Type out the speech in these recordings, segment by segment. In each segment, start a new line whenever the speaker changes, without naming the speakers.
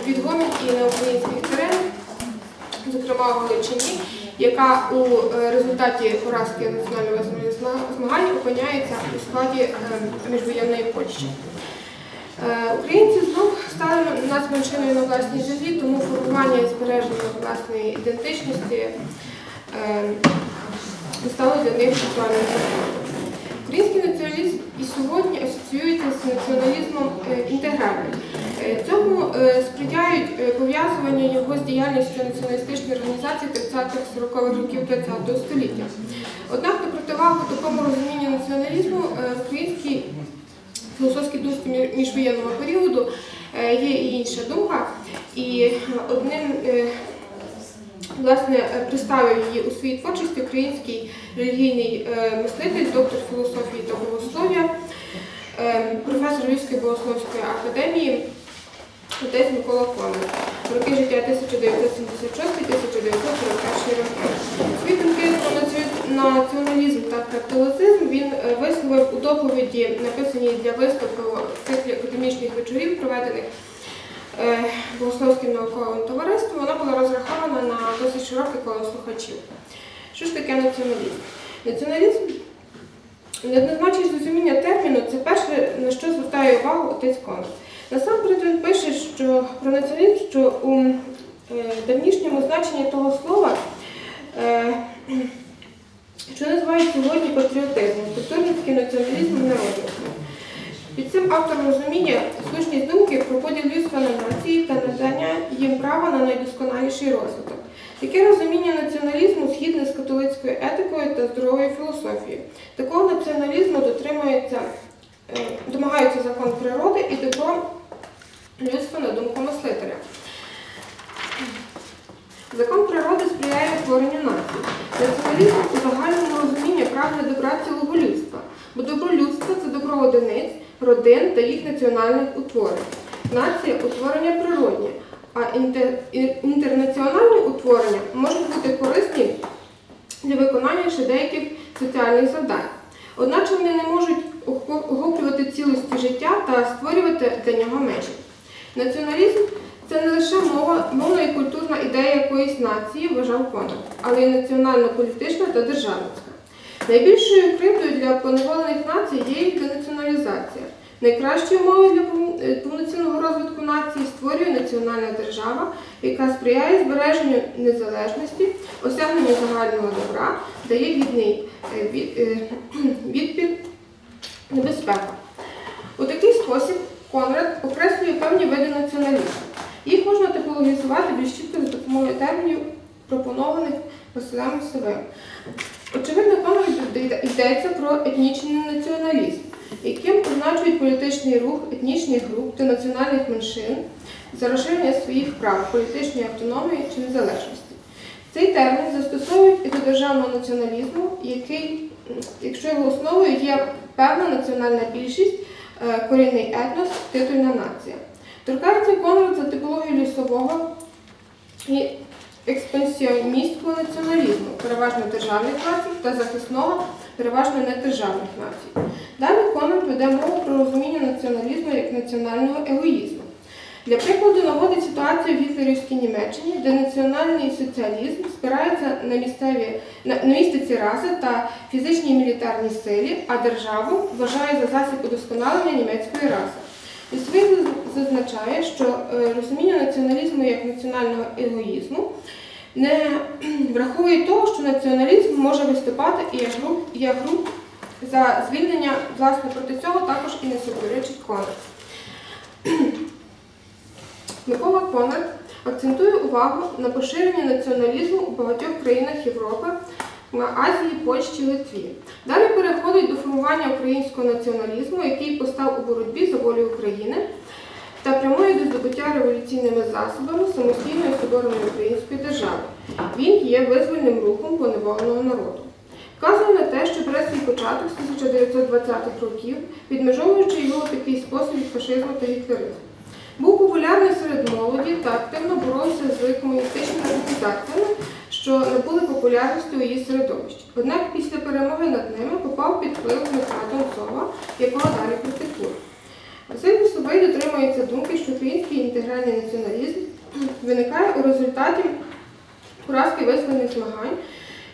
всі і на українських теренах, зокрема в Галичині, яка у е, результаті поразки національного визвольного зма- змагання опиняється у складі е, міжвоєнної Польщі. Е, Українці знов стали нацменшиною на власній землі, тому формування і збереження власної ідентичності стало для них актуальним питанням. Український націоналізм і сьогодні асоціюється з націоналізмом інтегральним. Е, Цьому е, сприяють е, пов'язування його з діяльністю націоналістичної організації 30-40-х років ХХ століття. Однак на противагу такому розумінню націоналізму український філософській думці міжвоєнного періоду є і інша думка. І одним власне представив її у своїй творчості український релігійний мислитель, доктор філософії та богослов'я, е, професор Львівської богословської академії. Отець Микола Конов. Роки життя 1976-1941 роки. Свої думки про націоналізм та капіталізм він е, висловив у доповіді, написаній для виступу в циклі академічних вечорів, проведених е, Богословським науковим товариством. Вона була розрахована на досить широке коло слухачів. Що ж таке націоналізм? Націоналізм Неоднозначність розуміння терміну це перше, на що звертає увагу отець Конов. Насамперед він пише, що про націоналізм, що у е, давнішньому значенні того слова, е, що називають сьогодні патріотизмом, культурницьким націоналізмом народністю. Під цим автор розуміння слушність думки про поділ людства на нації та надання їм права на найдосконаліший розвиток. Таке розуміння націоналізму згідне з католицькою етикою та здоровою філософією. Такого націоналізму е, домагаються закон природи і добро людства на думку мислителя. Закон природи сприяє утворенню нації. Націоналізм у загальному розумінні прагне добра цілого людства, бо добро людства це добро одиниць, родин та їх національних утворень. Нація утворення природнє, а інтернаціональні утворення можуть бути корисні для виконання ще деяких соціальних завдань. Одначе вони не можуть охо- охоплювати цілості життя та створювати для нього межі. Націоналізм це не лише мова, мовна і культурна ідея якоїсь нації, вважав Конрад, але й національно-політична та державницька. Найбільшою кривдою для поневолених націй є їх денаціоналізація. Найкращі умови для е, повноцінного розвитку нації створює національна держава, яка сприяє збереженню незалежності, осягненню загального добра, дає гідний е, е, відпір небезпекам. У такий спосіб Конрад окреслює певні види націоналізму. Їх можна типологізувати більш чітко за допомогою термінів, пропонованих Василем Савим. Очевидно, Конрад йдеться про етнічний націоналізм, яким означують політичний рух етнічних груп та національних меншин за розширення своїх прав, політичної автономії чи незалежності. Цей термін застосовують і до державного націоналізму, який, якщо його основою є певна національна більшість, корінний етнос, титульна нація. Торкається Конрад за типологію лісового і експансіоністського націоналізму, переважно державних націй та захисного, переважно недержавних націй. Далі Конрад веде мову про розуміння націоналізму як національного егоїзму. Для прикладу наводить ситуацію в гітлерівській Німеччині, де національний соціалізм спирається на місцеві на, на містиці раси та фізичній і мілітарній силі, а державу вважає за засіб удосконалення німецької раси. Лісовий зазначає, що е, розуміння націоналізму як національного егоїзму не враховує того, що націоналізм може виступати і як груп, за звільнення, власне, проти цього також і не суперечить Конрад. Микола Конрад акцентує увагу на поширенні націоналізму у багатьох країнах Європи, Азії, Польщі, Литві. Далі переходить до формування українського націоналізму, який постав у боротьбі за волю України та прямує до здобуття революційними засобами самостійної соборної української держави. Він є визвольним рухом поневоленого народу. Вказує на те, що бере свій початок з 1920-х років, відмежовуючи його в такий спосіб від фашизму та гітлеризму. Був популярний серед молоді та активно боровся з комуністичними організаціями, що набули популярності у її середовищі. Однак після перемоги над ними попав під вплив Дмитра Донцова, якого далі критикує. Василь Лісовий дотримується думки, що український інтегральний націоналізм виникає у результаті поразки визвольних змагань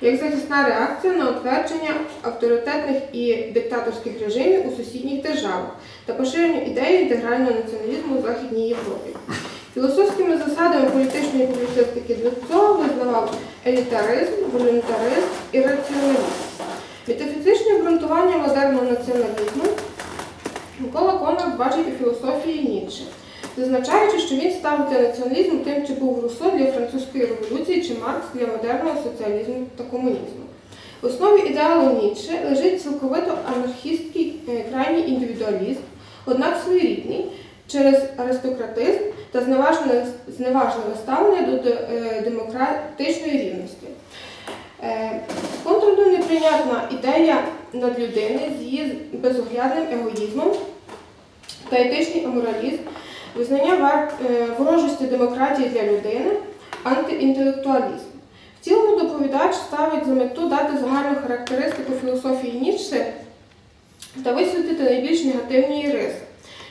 як захисна реакція на утвердження авторитетних і диктаторських режимів у сусідніх державах та поширення ідеї інтегрального націоналізму у Західній Європі. Філософськими засадами політичної публіцистики Донцова визнавав елітаризм, волюнтаризм і раціоналізм. Метафізичне обґрунтування модерного націоналізму Микола Конрад бачить у філософії Ніцше, зазначаючи, що він ставиться націоналізм тим, чи був Руссо для французької революції, чи Маркс для модерного соціалізму та комунізму. В основі ідеалу Ніцше лежить цілковито анархістський е, крайній індивідуалізм, однак своєрідний через аристократизм та зневажливе, ставлення до е, демократичної рівності. Е, Контраду неприйнятна ідея надлюдини з її безоглядним егоїзмом та етичний аморалізм, визнання е, ворожості демократії для людини, антиінтелектуалізм. В цілому доповідач ставить за мету дати загальну характеристику філософії Ніцше та висвітлити найбільш негативні її риси.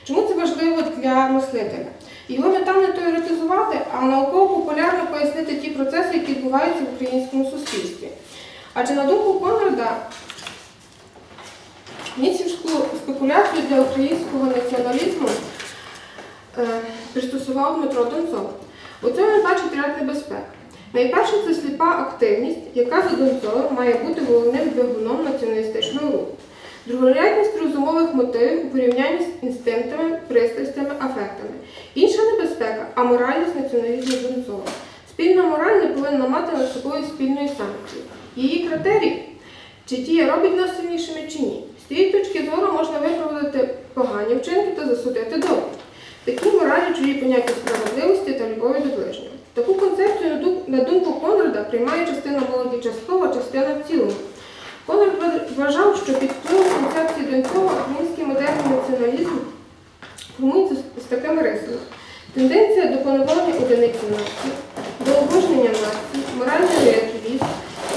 Чому це важливо для мислителя? Його мета не теоретизувати, а науково-популярно пояснити ті процеси, які відбуваються в українському суспільстві. Адже на думку Конрада, ніцівську спекуляцію для українського націоналізму пристосував Дмитро Донцов. У цьому бачить ряд небезпек. Найперше це сліпа активність, яка за Донцовим має бути головним двигуном націоналістичного руху. Другорядність розумових мотивів у порівнянні з інстинктами, пристрастями, афектами. Інша небезпека аморальність націоналізму Донцова. Спільна мораль не повинна мати над собою спільної санкції. Її критерій, чи дія робить нас сильнішими чи ні. З цієї точки зору можна виправдати погані вчинки та засудити добрі. Такі моралі чужі поняття справедливості та любові до ближнього. Таку концепцію, на думку Конрада, приймає частина молоді частково, частина в цілому. Конрад вважав, що під впливом концепції Донцова український модерний націоналізм формується з- такими рисами. Тенденція до панування одиниці нації, до обожнення нації, моральний релятивізм,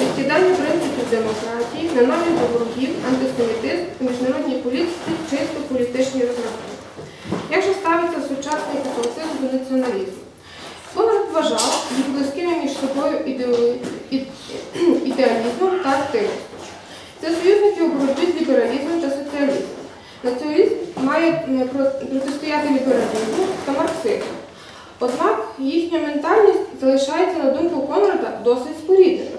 відкидання принципів демократії, ненависть ворогів, антисемітизм міжнародній політиці, чисто політичні розрахунки. Як же ставиться сучасний католицизм до націоналізму? Конрад вважав їх близькими між собою ідеалізмом та активністю. Це союзники у боротьбі з лібералізмом та соціалізмом. Націоналізм має протистояти лібералізму та марксизму. Однак їхня ментальність залишається, на думку Конрада, досить спорідненою.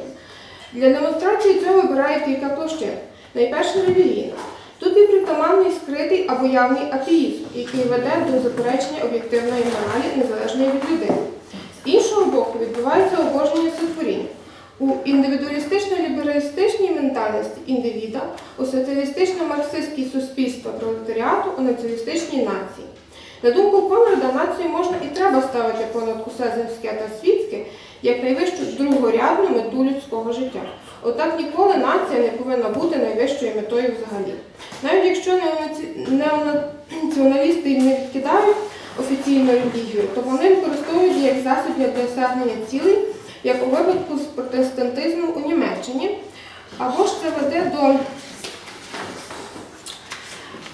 Для демонстрації цього вибирає кілька площин. Найперше релігійна. Тут є притаманний скритий або явний атеїзм, який веде до заперечення об'єктивної моралі незалежної від людини. З іншого боку, відбувається обожнення сотворіння. У індивідуалістично-лібералістичній ментальності індивіда, у соціалістично-марксистській суспільства пролетаріату, у націоналістичній нації. На думку Конрада, націю можна і треба ставити понад усе земське та світське як найвищу другорядну мету людського життя. Однак ніколи нація не повинна бути найвищою метою взагалі. Навіть якщо неонаціоналісти не відкидають офіційну релігію, то вони використовують її як засіб для досягнення цілей, як у випадку з протестантизмом у Німеччині, або ж це веде до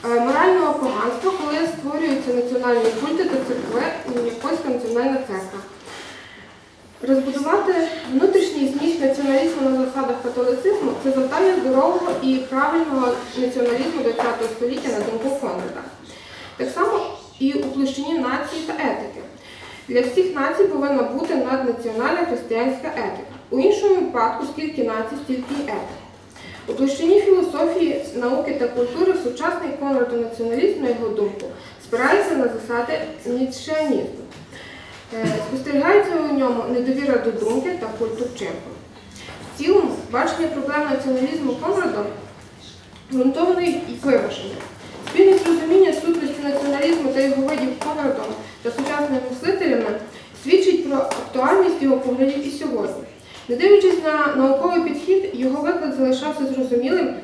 е, морального поганства, коли створюються національні культи та церкви, як польська національна церква. Розбудувати внутрішній зміст націоналізму на засадах католицизму це завдання здорового і правильного націоналізму ХХ століття на думку Конрада. Так само і у площині нації та етики. Для всіх націй повинна бути наднаціональна християнська етика. У іншому випадку, скільки націй, стільки й етики. У площині філософії, науки та культури сучасний Конраду націоналізм, на його думку, спирається на засади ніцшеанізму. Е, Спостерігається у ньому недовіра до думки та культу вчинку. В цілому, бачення проблем націоналізму Конрадом ґрунтоване і виважене. Спільність розуміння сутності націоналізму та його видів Конрадом та сучасними мислителями свідчить про актуальність його поглядів і сьогодні. Не дивлячись на науковий підхід, його виклад залишався зрозумілим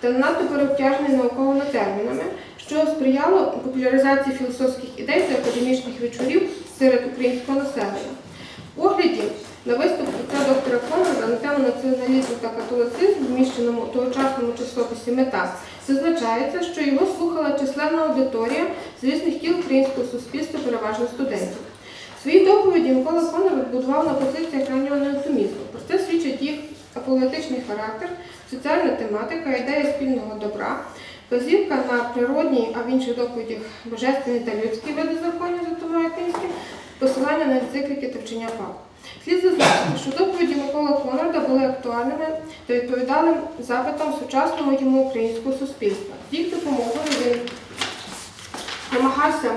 та надто переобтяжений науковими термінами, що сприяло популяризації філософських ідей та академічних вечорів серед українського населення. В огляді на виступ отця доктора Конрада на тему націоналізму та католицизму, вміщеному у тогочасному часописі мета, зазначається, що його слухала численна аудиторія з різних кіл українського суспільства, переважно студентів. Свої доповіді Микола Конов відбудував на позиціях раннього неофемізму. Про це свідчить їх апологетичний характер, соціальна тематика, ідея спільного добра, вказівка на природні, а в інших доповідях божественні та людські види законів, зокрема атеїстські, посилання на енцикліки та вчення пап. Слід зазначити, що доповіді Миколи Конрада були актуальними та відповідали запитам сучасного йому українського суспільства. Їх допомогою він намагався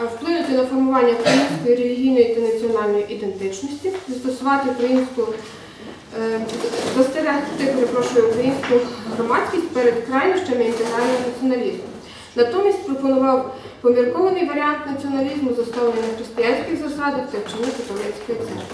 е, вплинути на формування української релігійної та національної ідентичності, застосувати українську застерегти, перепрошую, українську громадськість перед крайнощами інтегрального націоналізму. Натомість пропонував поміркований варіант націоналізму, заснований на християнських засадах та вчені католицької церкви.